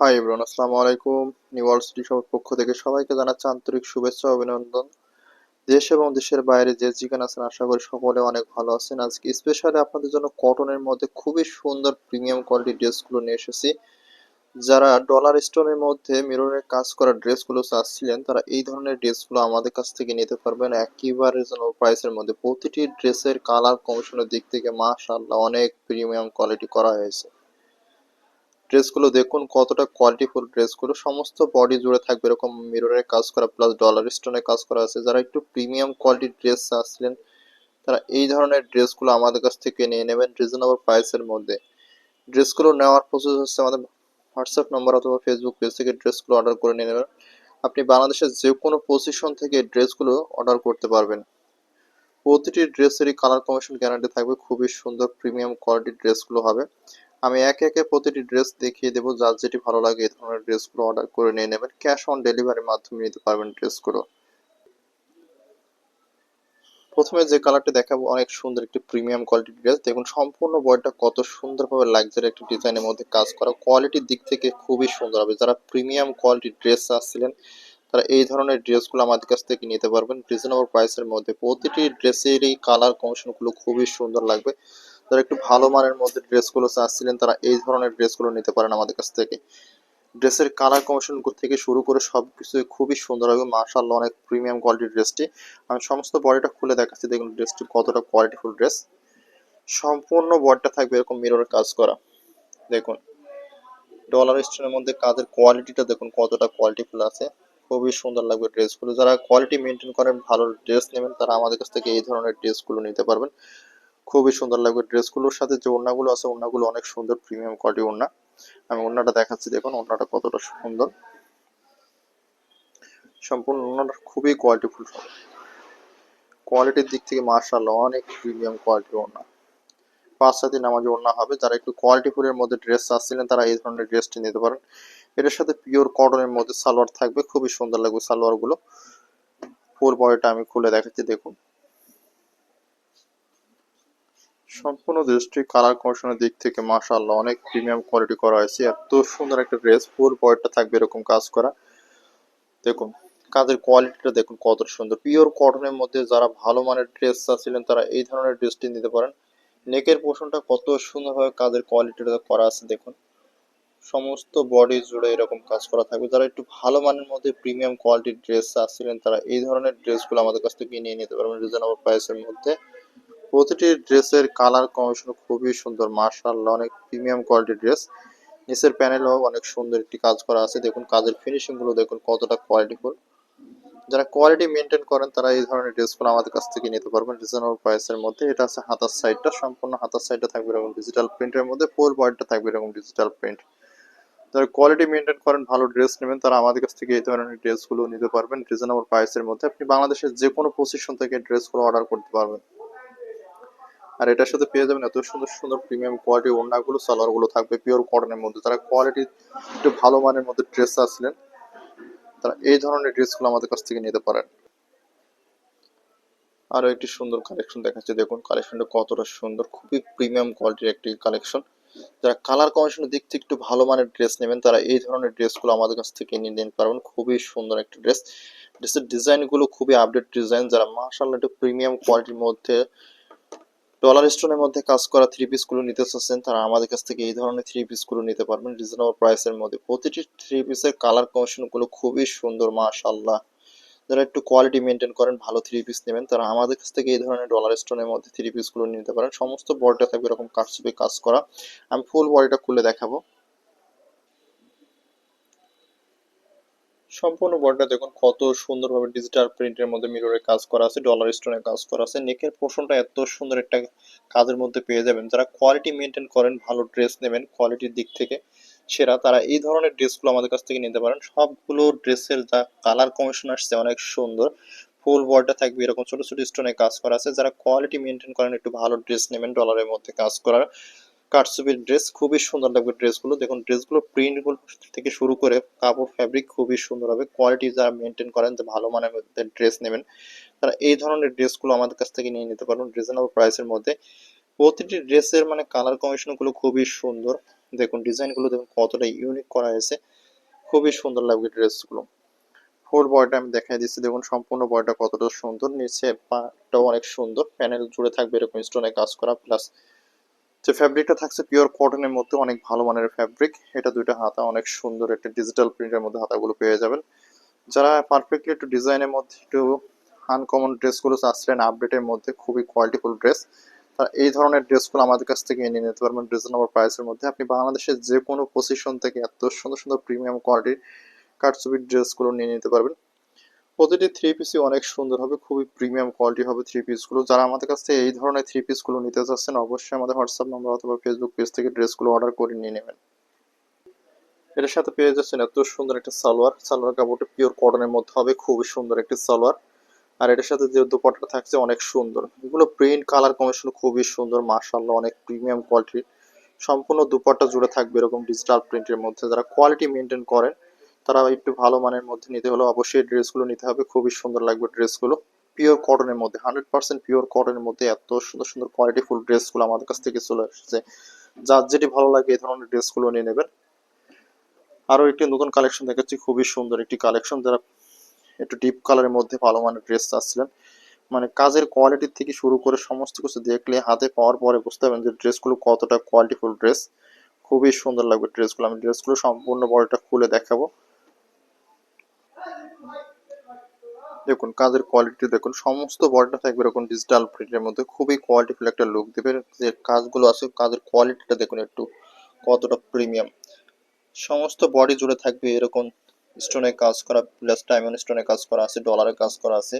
Hi everyone আসসালামু আলাইকুম new world city শপের পক্ষ থেকে সবাইকে জানাচ্ছি আন্তরিক শুভেচ্ছা অভিনন্দন। দেশ এবং দেশের বাইরে যে যেখানে আছেন, আশা করি সকলে অনেক ভালো আছেন। আজকে স্পেশালি আপনাদের জন্য কটনের মধ্যে খুবই সুন্দর প্রিমিয়াম কোয়ালিটির ড্রেসগুলো নিয়ে এসেছি। যারা ডলার স্টোনের মধ্যে মিররের কাজ করা ড্রেসগুলো চাচ্ছিলেন, তারা এই ধরনের ড্রেসগুলো আমাদের কাছ থেকে নিতে পারবেন। একেবারে রিজনেবল প্রাইসের মধ্যে। প্রতিটি ড্রেসের কালার কমিশনের দিক থেকে মাশাআল্লাহ অনেক প্রিমিয়াম কোয়ালিটি করা হয়েছে। ড্রেসগুলো দেখুন, কতটা কোয়ালিটিফুল ড্রেসগুলো। সমস্ত বডি জুড়ে থাকবে এরকম মিররের কাজ করা প্লাস ডলার স্টোনের কাজ করা আছে। যারা একটু প্রিমিয়াম কোয়ালিটির ড্রেস চাচ্ছিলেন, তারা এই ধরনের ড্রেসগুলো আমাদের কাছ থেকে নিয়ে নেবেন রিজনেবল প্রাইসের মধ্যে। ড্রেসগুলো নেওয়ার প্রসেস হচ্ছে আমাদের হোয়াটসঅ্যাপ নম্বর অথবা ফেসবুক পেজ থেকে ড্রেসগুলো অর্ডার করে নিয়ে নেবেন। আপনি বাংলাদেশের যে কোনো পজিশন থেকে ড্রেসগুলো অর্ডার করতে পারবেন। প্রতিটি ড্রেসেরই কালার কমিশন গ্যারান্টি থাকবে। খুবই সুন্দর প্রিমিয়াম কোয়ালিটির ড্রেসগুলো হবে। আমি একে একে প্রতিটি ড্রেস দেখিয়ে দেবো, যার যেটি ভালো লাগে এই ধরনের ড্রেসগুলো অর্ডার করে নিয়ে নেবেন। ক্যাশ অন ডেলিভারির মাধ্যমে নিতে পারবেন ড্রেসগুলো প্রথমে যে কালারটি দেখাবো, অনেক সুন্দর একটি প্রিমিয়াম কোয়ালিটির ড্রেস দেখুন, সম্পূর্ণ বডিটা কত সুন্দরভাবে লাক্সারি একটি ডিজাইনের মধ্যে কাজ করা। কোয়ালিটির দিক থেকে খুবই সুন্দর হবে। যারা প্রিমিয়াম কোয়ালিটির ড্রেস আসছিলেন, তারা এই ধরনের ড্রেসগুলো আমাদের কাছ থেকে নিতে পারবেন। রিজনেবল প্রাইসের মধ্যে। প্রতিটি ড্রেসেরই কালার কমিশনগুলো খুবই সুন্দর লাগবে। যারা একটু ভালো মানের মধ্যে ড্রেসগুলো চাচ্ছিলেন, তারা এই ধরনের ড্রেসগুলো নিতে পারেন আমাদের কাছ থেকে। ড্রেসের কালার কমিশন থেকে শুরু করে সব কিছু খুবই সুন্দর হবে মার্শাল্লাহ অনেক প্রিমিয়াম কোয়ালিটির ড্রেসটি। আমি সমস্ত বডিটা খুলে দেখাচ্ছি, দেখুন ড্রেসটি কতটা কোয়ালিটিফুল ড্রেস সম্পূর্ণ বডিটা থাকবে এরকম মিররের কাজ করা। দেখুন ডলার স্টোনের মধ্যে কাজের কোয়ালিটিটা দেখুন কতটা কোয়ালিটিফুল আছে। খুবই সুন্দর লাগবে ড্রেসগুলো যারা কোয়ালিটি মেনটেন করেন, ভালো ড্রেস নেবেন, তারা আমাদের কাছ থেকে এই ধরনের ড্রেসগুলো নিতে পারবেন। খুবই সুন্দর লাগবে ড্রেসগুলোর সাথে। যে ওড়নাগুলো আছে, ওড়নাগুলো অনেক সুন্দর প্রিমিয়াম কোয়ালিটি ওড়না। আমি ওড়নাটা দেখাচ্ছি, দেখুন, ওড়নাটা কতটা সুন্দর। সম্পূর্ণ ওড়নাটা খুবই কোয়ালিটিফুল হবে। কোয়ালিটির দিক থেকে মার্শাল্লাহ অনেক প্রিমিয়াম কোয়ালিটির ওড়না। পাঁচ সাথে নামাজি ওড়না হবে, যারা একটু কোয়ালিটিফুলের মধ্যে ড্রেস চাচ্ছিলেন, তারা এই ধরনের ড্রেসটি নিতে পারেন। এটার সাথে পিওর কটনের মধ্যে সালোয়ার থাকবে, খুবই সুন্দর লাগবে সালোয়ারগুলো। ফুল বডিটা আমি খুলে দেখাচ্ছি, দেখুন। সম্পূর্ণ ড্রেসটি কালার কমিশনের দিক থেকে মাশাআল্লাহ অনেক প্রিমিয়াম কোয়ালিটি করা হয়েছে। এত সুন্দর একটা ড্রেস ফুল বডিটা থাকবে এরকম কাজ করা। দেখুন, কাজের কোয়ালিটিটা দেখুন কত সুন্দর। পিওর কটনের মধ্যে যারা ভালো মানের ড্রেস চাচ্ছিলেন, তারা এই ধরনের ড্রেসটি নিতে পারেন। নেকের পোর্শনটা কত সুন্দরভাবে কাজের কোয়ালিটিটা করা আছে, দেখুন। সমস্ত বডি জুড়ে এরকম কাজ করা থাকবে। যারা একটু ভালো মানের মধ্যে প্রিমিয়াম কোয়ালিটির ড্রেস চাচ্ছিলেন, তারা এই ধরনের ড্রেসগুলো আমাদের কাছ থেকে নিয়ে নিতে পারবেন রিজনেবল প্রাইসের মধ্যে। প্রতিটি ড্রেসের কালার কম্বিনেশন খুবই সুন্দর মার্শাল্লাহ অনেক প্রিমিয়াম কোয়ালিটির ড্রেস নিচের প্যানেলও অনেক সুন্দর একটি কাজ করা আছে। দেখুন, কাজের ফিনিশিংগুলো দেখুন, কতটা কোয়ালিটিফুল যারা কোয়ালিটি মেনটেন করেন, তারা এই ধরনের ড্রেসগুলো আমাদের কাছ থেকে নিতে পারবেন রিজনেবল প্রাইসের মধ্যে। এটা আছে হাতার সাইডটা সম্পূর্ণ হাতার সাইডটা থাকবে এরকম ডিজিটাল প্রিন্টের মধ্যে ফুল বডিটা থাকবে এরকম ডিজিটাল প্রিন্ট যারা কোয়ালিটি মেনটেন করেন, ভালো ড্রেস নেবেন, তারা আমাদের কাছ থেকে এই ধরনের ড্রেসগুলো নিতে পারবেন রিজনেবল প্রাইসের মধ্যে। আপনি বাংলাদেশের যে কোনো পজিশন থেকে ড্রেসগুলো অর্ডার করতে পারবেন। আর এটার সাথে পেয়ে যাবেন এত সুন্দর সুন্দর প্রিমিয়াম কোয়ালিটি ওড়নাগুলো, সালোয়ারগুলো থাকবে পিওর কটনের মধ্যে। তারা কোয়ালিটি একটু ভালো মানের মধ্যে ড্রেস আসলেন, তারা এই ধরনের ড্রেসগুলো আমাদের কাছ থেকে নিতে পারেন। আরও একটি সুন্দর কালেকশন দেখাচ্ছে, দেখুন কালেকশনটা কতটা সুন্দর, খুবই প্রিমিয়াম কোয়ালিটির একটি কালেকশন যারা কালার কমিশনের দিক থেকে একটু ভালো মানের ড্রেস নেবেন, তারা এই ধরনের ড্রেসগুলো আমাদের কাছ থেকে নিয়ে নিতে পারবেন। খুবই সুন্দর একটি ড্রেস ড্রেসের ডিজাইনগুলো খুবই আপডেট ডিজাইন যারা মার্শাল্লাহ একটু প্রিমিয়াম কোয়ালিটির মধ্যে ডলার স্টোনের মধ্যে কাজ করা থ্রি পিসগুলো নিতে চাচ্ছেন, তারা আমাদের কাছ থেকে এই ধরনের থ্রি পিসগুলো নিতে পারবেন। রিজনেবল প্রাইসের মধ্যে প্রতিটি থ্রি পিসের কালার কমিশনগুলো খুবই সুন্দর মাশাল্লাহ যারা একটু কোয়ালিটি মেনটেন করেন, ভালো থ্রি পিস নেবেন, তারা আমাদের কাছ থেকে এই ধরনের ডলার স্টোনের মধ্যে থ্রি পিসগুলো নিতে পারেন। সমস্ত বডিটা থাকবে এরকম কাটসুপি কাজ করা। আমি ফুল বডিটা খুলে দেখাবো। সম্পূর্ণ বডিটা দেখুন, কত সুন্দরভাবে ডিজিটাল প্রিন্টের মধ্যে মিররের কাজ করা আছে ডলার স্টোনের কাজ করা আছে নেকের পোর্শনটা এত সুন্দর একটা কাজের মধ্যে পেয়ে যাবেন। যারা কোয়ালিটি মেনটেন করেন, ভালো ড্রেস নেবেন কোয়ালিটির দিক থেকে সেরা, তারা এই ধরনের ড্রেসগুলো আমাদের কাছ থেকে নিতে পারেন। সবগুলো ড্রেসের যা কালার কমিশন আসছে অনেক সুন্দর ফুল বডিটা থাকবে, এরকম ছোট ছোট স্টোনে কাজ করা আছে। যারা কোয়ালিটি মেনটেন করেন, একটু ভালো ড্রেস নেবেন ডলারের মধ্যে কাজ করার কাটসুপির ড্রেস খুবই সুন্দর লাগবে ড্রেসগুলো দেখুন ড্রেসগুলো প্রিন্টগুলো থেকে শুরু করে কাপড় ফ্যাব্রিক খুবই সুন্দর হবে। কোয়ালিটি যারা মেনটেন করেন যে ভালো মানের মধ্যে ড্রেস নেবেন। তারা এই ধরনের ড্রেসগুলো আমাদের কাছ থেকে নিয়ে নিতে পারবেন রিজনেবল প্রাইসের মধ্যে। প্রতিটি ড্রেসের মানে কালার কম্বিনেশনগুলো খুবই সুন্দর। দেখুন ডিজাইনগুলো দেখুন, কতটা ইউনিক করা হয়েছে। খুবই সুন্দর লাগবে ড্রেসগুলো ফুল বয়টা আমি দেখাই দিচ্ছি। দেখুন, সম্পূর্ণ বয়টা কতটা সুন্দর। নিচে পাটাও অনেক সুন্দর। প্যানেল জুড়ে থাকবে এরকম স্টোনে কাজ করা। প্লাস যে ফ্যাব্রিকটা থাকছে পিওর কটনের মধ্যে অনেক ভালো মানের ফ্যাব্রিক এটা দুইটা হাতা অনেক সুন্দর একটা ডিজিটাল প্রিন্টের মধ্যে হাতাগুলো পেয়ে যাবেন। যারা পারফেক্টলি একটু ডিজাইনের মধ্যে একটু আনকমন ড্রেসগুলো চাচ্ছিলেন আপডেটের মধ্যে খুবই কোয়ালিটিফুল ড্রেস তারা এই ধরনের ড্রেসগুলো আমাদের কাছ থেকে নিয়ে নিতে পারবেন রিজনেবল প্রাইসের মধ্যে। আপনি বাংলাদেশের যে কোনো পজিশন থেকে এত সুন্দর সুন্দর প্রিমিয়াম কোয়ালিটির কাটছবির ড্রেসগুলো নিয়ে নিতে পারবেন। প্রতিটি থ্রি পিসই অনেক সুন্দর হবে, খুবই প্রিমিয়াম কোয়ালিটি হবে থ্রি পিসগুলো যারা আমাদের কাছ থেকে এই ধরনের থ্রি পিসগুলো নিতে চাচ্ছেন, অবশ্যই আমাদের হোয়াটসঅ্যাপ নম্বর অথবা ফেসবুক পেজ থেকে ড্রেসগুলো অর্ডার করে নিয়ে নেবেন। এটার সাথে পেয়ে যাচ্ছেন এত সুন্দর একটা সালোয়ার। সালোয়ার কাপড়টা পিওর কটনের মধ্যে হবে, খুবই সুন্দর একটি সালোয়ার। আর এটার সাথে যে দুপাট্টা থাকছে অনেক সুন্দর। এগুলো প্রিন্ট কালার কমিশন খুবই সুন্দর মার্শাল্লাহ অনেক প্রিমিয়াম কোয়ালিটির সম্পূর্ণ দুপাট্টা জুড়ে থাকবে এরকম ডিজিটাল প্রিন্টের মধ্যে। যারা কোয়ালিটি মেনটেন করেন তারা একটু ভালো মানের মধ্যে নিতে হলে অবশ্যই ড্রেসগুলো নিতে হবে। খুবই সুন্দর লাগবে ড্রেসগুলো পিওর কটনের মধ্যে হান্ড্রেড পার্সেন্ট পিওর কটনের মধ্যে এত সুন্দর সুন্দর কোয়ালিটি ফুল ড্রেসগুলো আমাদের কাছ থেকে চলে আসছে। যার যেটি ভালো লাগে এই ধরনের ড্রেসগুলো নিয়ে নেবেন। আরও একটি নতুন কালেকশন দেখাচ্ছি, খুবই সুন্দর একটি কালেকশন যারা একটু ডিপ কালারের মধ্যে ভালো মানের ড্রেস চাচ্ছিলেন মানে কাজের কোয়ালিটির থেকে শুরু করে সমস্ত কিছু দেখলে হাতে পাওয়ার পরে বুঝতে পারবেন যে ড্রেসগুলো কতটা কোয়ালিটিফুল ড্রেস খুবই সুন্দর লাগবে ড্রেসগুলো আমি ড্রেসগুলো সম্পূর্ণ বডিটা খুলে দেখাবো। দেখুন, কাজের কোয়ালিটি দেখুন, সমস্ত বডিটা থাকবে এরকম ডিজিটাল প্রিন্টের মধ্যে, খুবই কোয়ালিটিফুল একটা লুক দেবে। যে কাজগুলো আছে, কাজের কোয়ালিটিটা দেখুন একটু কতটা প্রিমিয়াম সমস্ত বডি জুড়ে থাকবে এরকম স্টোনে কাজ করা প্লাস ডায়মন্ড স্টোনে কাজ করা আছে ডলারের কাজ করা আছে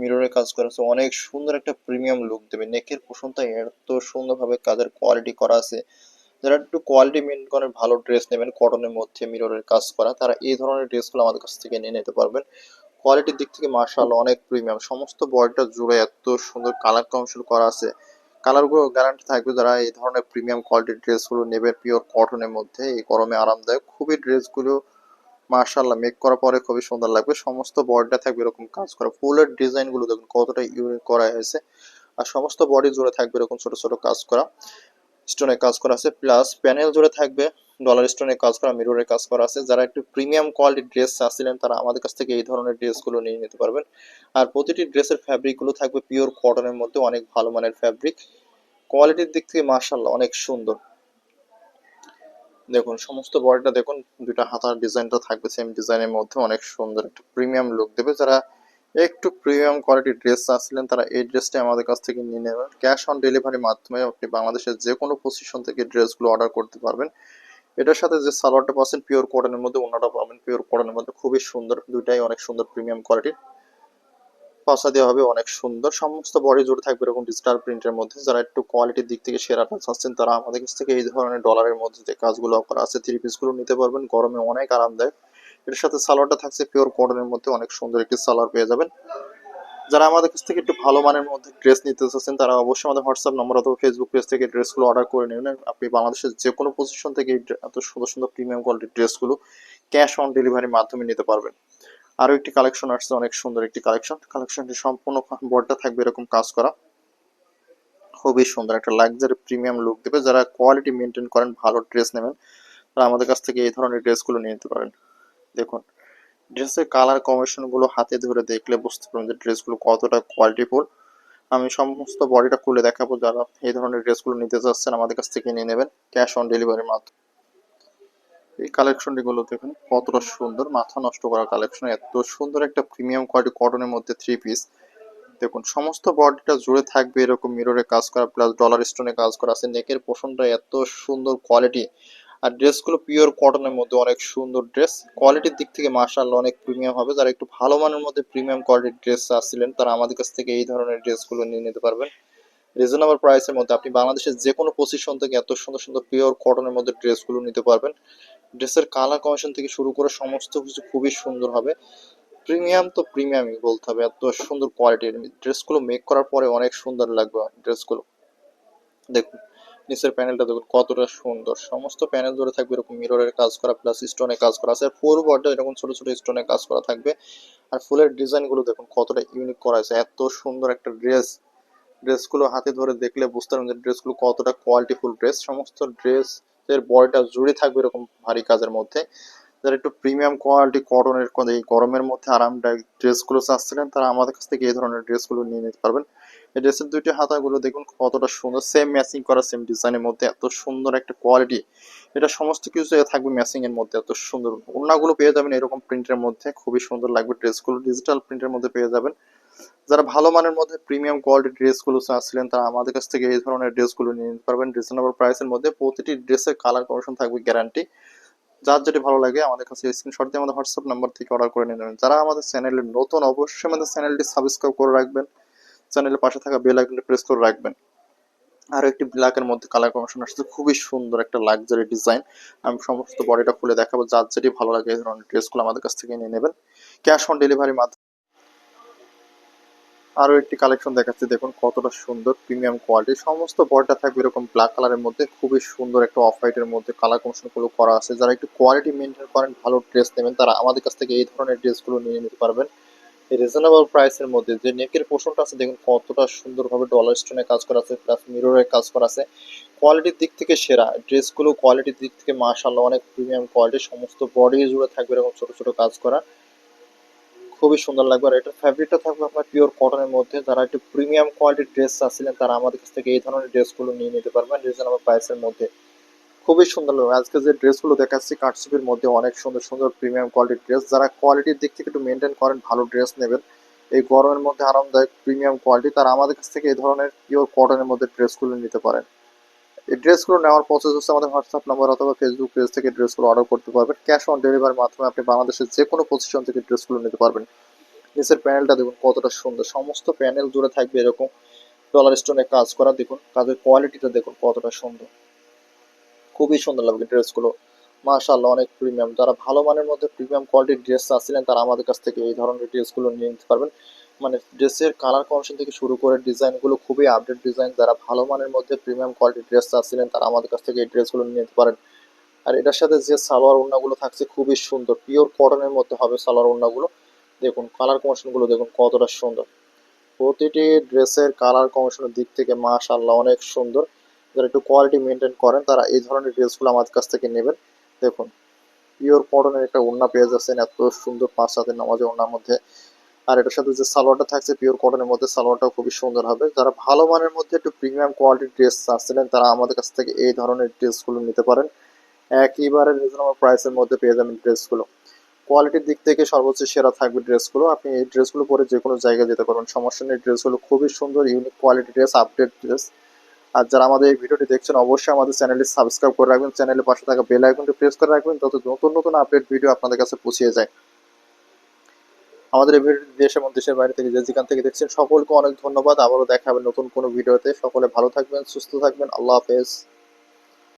মিররের কাজ করা আছে, অনেক সুন্দর একটা প্রিমিয়াম লুক দেবে। নেকের পোষণটা এত সুন্দরভাবে কাজের কোয়ালিটি করা আছে। যারা একটু কোয়ালিটি মেনটেন ভালো ড্রেস নেবেন কটনের মধ্যে মিররের কাজ করা, তারা এই ধরনের ড্রেসগুলো আমাদের কাছ থেকে নিয়ে নিতে পারবেন। কোয়ালিটির দিক থেকে মার্শাল অনেক প্রিমিয়াম সমস্ত বডিটা জুড়ে এত সুন্দর কালার কমিশন করা আছে। কালারগুলো গ্যারান্টি থাকবে যারা এই ধরনের প্রিমিয়াম কোয়ালিটির ড্রেসগুলো নেবে পিওর কটনের মধ্যে। এই গরমে আরামদায়ক। খুবই ড্রেসগুলো মার্শাল্লাহ মেক করার পরে খুবই সুন্দর লাগবে। সমস্ত বডিটা থাকবে এরকম কাজ করা। ফুলের ডিজাইনগুলো দেখুন কতটা ইউনিক করা হয়েছে। আর সমস্ত বডি জুড়ে থাকবে এরকম ছোট ছোট কাজ করা। স্টোনে কাজ করা আছে। প্লাস প্যানেল জুড়ে থাকবে। ডলার স্টোনে কাজ করা মিররের কাজ করা আছে। যারা একটু প্রিমিয়াম কোয়ালিটির ড্রেস চাচ্ছিলেন, তারা আমাদের কাছ থেকে এই ধরনের ড্রেসগুলো নিয়ে নিতে পারবেন। আর প্রতিটি ড্রেসের ফ্যাব্রিকগুলো থাকবে পিওর কটনের মধ্যে, অনেক ভালো মানের ফ্যাব্রিক কোয়ালিটির দিক থেকে মার্শাল্লাহ অনেক সুন্দর। দেখুন, সমস্ত বডিটা দেখুন দুটা হাতার ডিজাইনটা থাকবে সেম ডিজাইনের মধ্যে অনেক সুন্দর একটা প্রিমিয়াম লুক দেবে। যারা একটু প্রিমিয়াম কোয়ালিটির ড্রেস চাচ্ছিলেন, তারা এই ড্রেসটা আমাদের কাছ থেকে নিয়ে নেবেন। ক্যাশ অন ডেলিভারির মাধ্যমে আপনি বাংলাদেশের যে কোনো পজিশন থেকে ড্রেসগুলো অর্ডার করতে পারবেন। এটার সাথে যে সালোয়ারটা পাচ্ছেন পিওর কটনের মধ্যে অন্যটা পাবেন পিওর কটনের মধ্যে। খুবই সুন্দর, দুইটাই অনেক সুন্দর প্রিমিয়াম কোয়ালিটির পাশা দেওয়া হবে অনেক সুন্দর, সমস্ত বডি জুড়ে থাকবে এরকম ডিজিটাল প্রিন্টের মধ্যে। যারা একটু কোয়ালিটির দিক থেকে সেরাটা চাচ্ছেন তারা আমাদের কাছ থেকে এই ধরনের ডলারের মধ্যে যে কাজগুলো করা আছে থ্রি পিসগুলো নিতে পারবেন। গরমে অনেক আরামদায়ক। এর সাথে সালোয়ারটা থাকছে পিওর কটনের মধ্যে, অনেক সুন্দর একটি সালোয়ার পেয়ে যাবেন। যারা আমাদের কাছ থেকে একটু ভালো মানের মধ্যে ড্রেস নিতে চাচ্ছেন, তারা অবশ্যই আমাদের হোয়াটসঅ্যাপ নম্বর অথবা ফেসবুক পেজ থেকে ড্রেসগুলো অর্ডার করে নেবেন। আপনি বাংলাদেশের যে কোনো পজিশন থেকে এত সুন্দর সুন্দর প্রিমিয়াম কোয়ালিটির ড্রেসগুলো ক্যাশ অন ডেলিভারির মাধ্যমে নিতে পারবেন। আরও একটি কালেকশন আসছে, অনেক সুন্দর একটি কালেকশন কালেকশনটি সম্পূর্ণ বডটা থাকবে এরকম কাজ করা। খুবই সুন্দর একটা লাক্সারি প্রিমিয়াম লুক দেবে। যারা কোয়ালিটি মেনটেন করেন, ভালো ড্রেস নেবেন, তারা আমাদের কাছ থেকে এই ধরনের ড্রেসগুলো নিয়ে নিতে পারেন। দেখুন ড্রেসের কালার কম্বিনেশনগুলো হাতে ধরে দেখলে বুঝতে পারবেন যে ড্রেসগুলো কতটা কোয়ালিটিফুল আমি সমস্ত বডিটা খুলে দেখাবো, যারা এই ধরনের ড্রেসগুলো নিতে চাচ্ছেন আমাদের কাছ থেকে নিয়ে নেবেন ক্যাশ অন ডেলিভারির মাধ্যমে। এই কালেকশনটি গুলো দেখুন, কতটা সুন্দর, মাথা নষ্ট করা কালেকশন এত সুন্দর একটা প্রিমিয়াম কোয়ালিটি কটনের মধ্যে থ্রি পিস দেখুন, সমস্ত বডিটা জুড়ে থাকবে এরকম মিররে কাজ করা প্লাস ডলার স্টোনে কাজ করা আছে নেকের পোষণটা এত সুন্দর কোয়ালিটি আর ড্রেসগুলো পিওর কটনের মধ্যে অনেক সুন্দর ড্রেস। কোয়ালিটির দিক থেকে মার্শাল্লাহ অনেক প্রিমিয়াম হবে। যারা একটু ভালো মানের মধ্যে প্রিমিয়াম কোয়ালিটির ড্রেস আসছিলেন, তারা আমাদের কাছ থেকে এই ধরনের ড্রেসগুলো নিয়ে নিতে পারবেন। রিজনেবল প্রাইসের মধ্যে আপনি বাংলাদেশের যে কোনো পজিশন থেকে এত সুন্দর সুন্দর পিওর কটনের মধ্যে ড্রেসগুলো নিতে পারবেন। ড্রেসের কালার কমিশন থেকে শুরু করে সমস্ত কিছু খুবই সুন্দর হবে। প্রিমিয়াম তো প্রিমিয়ামই বলতে হবে, এত সুন্দর কোয়ালিটির ড্রেসগুলো মেক করার পরে অনেক সুন্দর লাগবে ড্রেসগুলো। দেখুন। নিচের প্যানেলটা দেখুন, কতটা সুন্দর। সমস্ত প্যানেল ধরে থাকবে এরকম মিররের কাজ করা প্লাস স্টোনে কাজ করা আছে। আর ফোর বর্ডে এরকম ছোট ছোট স্টোনে কাজ করা থাকবে। আর ফুলের ডিজাইনগুলো দেখুন, কতটা ইউনিক করা আছে এত সুন্দর একটা ড্রেস ড্রেসগুলো হাতে ধরে দেখলে বুঝতে পারবেন যে ড্রেসগুলো কতটা কোয়ালিটিফুল ড্রেস সমস্ত ড্রেস এর বডিটা জুড়ে থাকবে এরকম ভারী কাজের মধ্যে। যারা একটু প্রিমিয়াম কোয়ালিটি কটনের এই গরমের মধ্যে আরামদায়ক ড্রেসগুলো চাচ্ছিলেন, তারা আমাদের কাছ থেকে এই ধরনের ড্রেসগুলো নিয়ে নিতে পারবেন। ড্রেসের দুইটি হাতাগুলো দেখুন কতটা সুন্দর সেম ম্যাচিং করা সেম ডিজাইনের মধ্যে এত সুন্দর একটা কোয়ালিটি এটা সমস্ত কিছু থাকবে ম্যাচিং এর মধ্যে, এত সুন্দর। ওড়নাগুলো পেয়ে যাবেন এরকম প্রিন্টের মধ্যে, খুবই সুন্দর লাগবে ড্রেসগুলো ডিজিটাল প্রিন্টের মধ্যে পেয়ে যাবেন। যারা ভালো মানের মধ্যে প্রিমিয়াম কোয়ালিটির ড্রেসগুলো চাচ্ছিলেন, তারা আমাদের কাছ থেকে এই ধরনের ড্রেসগুলো নিয়ে নিতে পারবেন। রিজনেবল প্রাইসের মধ্যে প্রতিটি ড্রেসের কালার কমিশন থাকবে গ্যারান্টি যার যেটি ভালো লাগে, আমাদের কাছে স্ক্রিনশট দিয়ে আমাদের হোয়াটসঅ্যাপ নাম্বার থেকে অর্ডার করে নিয়ে নেবেন। যারা আমাদের চ্যানেলে নতুন, অবশ্যই আমাদের চ্যানেলটি সাবস্ক্রাইব করে রাখবেন। চ্যানেলের পাশে থাকা বেল আইকনটি প্রেস করে রাখবেন। আর একটি ব্ল্যাকের মধ্যে কালার কমিশন আসছে। খুবই সুন্দর একটা লাক্সারি ডিজাইন আমি সমস্ত বডিটা খুলে দেখাবো। যার যেটি ভালো লাগে এই ধরনের ড্রেসগুলো আমাদের কাছ থেকে নিয়ে নেবেন। ক্যাশ অন ডেলিভারি মাধ্যমে আরও একটি কালেকশন দেখাচ্ছি। দেখুন কতটা সুন্দর প্রিমিয়াম কোয়ালিটি সমস্ত বডিটা থাকবে এরকম ব্ল্যাক কালারের মধ্যে। খুবই সুন্দর একটা অফ হোয়াইটের মধ্যে কালার কমিশনগুলো করা আছে। যারা একটু কোয়ালিটি মেনটেন করেন, ভালো ড্রেস নেবেন, তারা আমাদের কাছ থেকে এই ধরনের ড্রেসগুলো নিয়ে নিতে পারবেন। রিজনেবল প্রাইসের মধ্যে যে নেকের পোর্শনটা আছে, দেখুন কতটা সুন্দরভাবে ডলার স্টোনে কাজ করা আছে প্লাস মিররের কাজ করা আছে। কোয়ালিটির দিক থেকে সেরা, ড্রেসগুলো কোয়ালিটির দিক থেকে মাশাআল্লাহ অনেক প্রিমিয়াম কোয়ালিটি সমস্ত বডি জুড়ে থাকবে এরকম ছোট ছোট কাজ করা। খুবই সুন্দর লাগবে। আর এটার ফ্যাব্রিকটা থাকবে আপনার পিওর কটনের মধ্যে। যারা একটু প্রিমিয়াম কোয়ালিটির ড্রেস চাচ্ছিলেন, তারা আমাদের কাছ থেকে এই ধরনের ড্রেসগুলো নিয়ে নিতে পারবেন রিজনেবল প্রাইসের মধ্যে। খুবই সুন্দর লাগবে আজকে যে ড্রেসগুলো দেখাচ্ছি, কাটসুপির মধ্যে অনেক সুন্দর সুন্দর প্রিমিয়াম কোয়ালিটির ড্রেস যারা কোয়ালিটির দিক থেকে একটু মেনটেন করেন, ভালো ড্রেস নেবেন। এই গরমের মধ্যে আরামদায়ক প্রিমিয়াম কোয়ালিটি তারা আমাদের কাছ থেকে এই ধরনের পিওর কটনের মধ্যে ড্রেসগুলো নিতে পারেন। এই ড্রেসগুলো নেওয়ার প্রসেস হচ্ছে আমাদের হোয়াটসঅ্যাপ নাম্বার অথবা ফেসবুক পেজ থেকে ড্রেসগুলো অর্ডার করতে পারবেন। ক্যাশ অন ডেলিভারির মাধ্যমে আপনি বাংলাদেশের যে কোনো পজিশন থেকে ড্রেসগুলো নিতে পারবেন। নিচের প্যানেলটা দেখুন, কতটা সুন্দর। সমস্ত প্যানেল জুড়ে থাকবে এরকম ডলার স্টোনে কাজ করা। দেখুন, কাজের কোয়ালিটিটা দেখুন, কতটা সুন্দর। খুবই সুন্দর লাগবে ড্রেসগুলো। মাশাআল্লাহ, অনেক প্রিমিয়াম যারা ভালো মানের মধ্যে প্রিমিয়াম কোয়ালিটির ড্রেস চাচ্ছিলেন, তারা আমাদের কাছ থেকে এই ধরনের ড্রেসগুলো নিয়ে নিতে পারবেন। মানে ড্রেসের কালার কমিশন থেকে শুরু করে ডিজাইনগুলো খুবই আপডেট ডিজাইন যারা ভালো মানের মধ্যে প্রিমিয়াম কোয়ালিটির ড্রেস চাচ্ছিলেন, তারা আমাদের কাছ থেকে এই ড্রেসগুলো নিয়ে নিতে পারেন। আর এটার সাথে যে সালোয়ার ওড়নাগুলো থাকছে, খুবই সুন্দর। পিওর কটনের মধ্যে হবে সালোয়ার ওড়নাগুলো। দেখুন কালার কমিশনগুলো দেখুন কতটা সুন্দর। প্রতিটি ড্রেসের কালার কমিশনের দিক থেকে মাশাআল্লাহ, অনেক সুন্দর। যারা একটু কোয়ালিটি মেনটেন করেন, তারা এই ধরনের ড্রেসগুলো আমাদের কাছ থেকে নেবেন। দেখুন পিওর কটনের একটা ওড়না পেয়ে যাচ্ছেন, এত সুন্দর পাঁচ হাতের নামাজের ওড়নার মধ্যে। আর এটার সাথে যে সালোয়ারটা থাকছে পিওর কটনের মধ্যে সালোয়ারটাও খুবই সুন্দর হবে। যারা ভালো মানের মধ্যে একটু প্রিমিয়াম কোয়ালিটির ড্রেস চাচ্ছিলেন, তারা আমাদের কাছ থেকে এই ধরনের ড্রেসগুলো নিতে পারেন। একইবারে রিজনেবল প্রাইসের মধ্যে পেয়ে যাবেন ড্রেসগুলো কোয়ালিটির দিক থেকে সর্বোচ্চ সেরা থাকবে ড্রেসগুলো আপনি এই ড্রেসগুলো পরে যে কোনো জায়গায় যেতে পারবেন। সমস্যা নেই ড্রেসগুলো খুবই সুন্দর unique quality dress update dress আর যারা আমাদের এই ভিডিওটি দেখছেন, অবশ্যই আমাদের চ্যানেলটি সাবস্ক্রাইব করে রাখবেন। চ্যানেলের পাশে থাকা বেল আইকনটি প্রেস করে রাখবেন তত নতুন নতুন আপডেট ভিডিও আপনাদের কাছে পৌঁছে যায়। আমাদের এই ভিডিওটি দেশ এবং দেশের বাইরে থেকে যে যেখান থেকে দেখছেন, সকলকে অনেক ধন্যবাদ। আবারও দেখা হবে নতুন কোনো ভিডিওতে। সকলে ভালো থাকবেন, সুস্থ থাকবেন। আল্লাহ হাফেজ।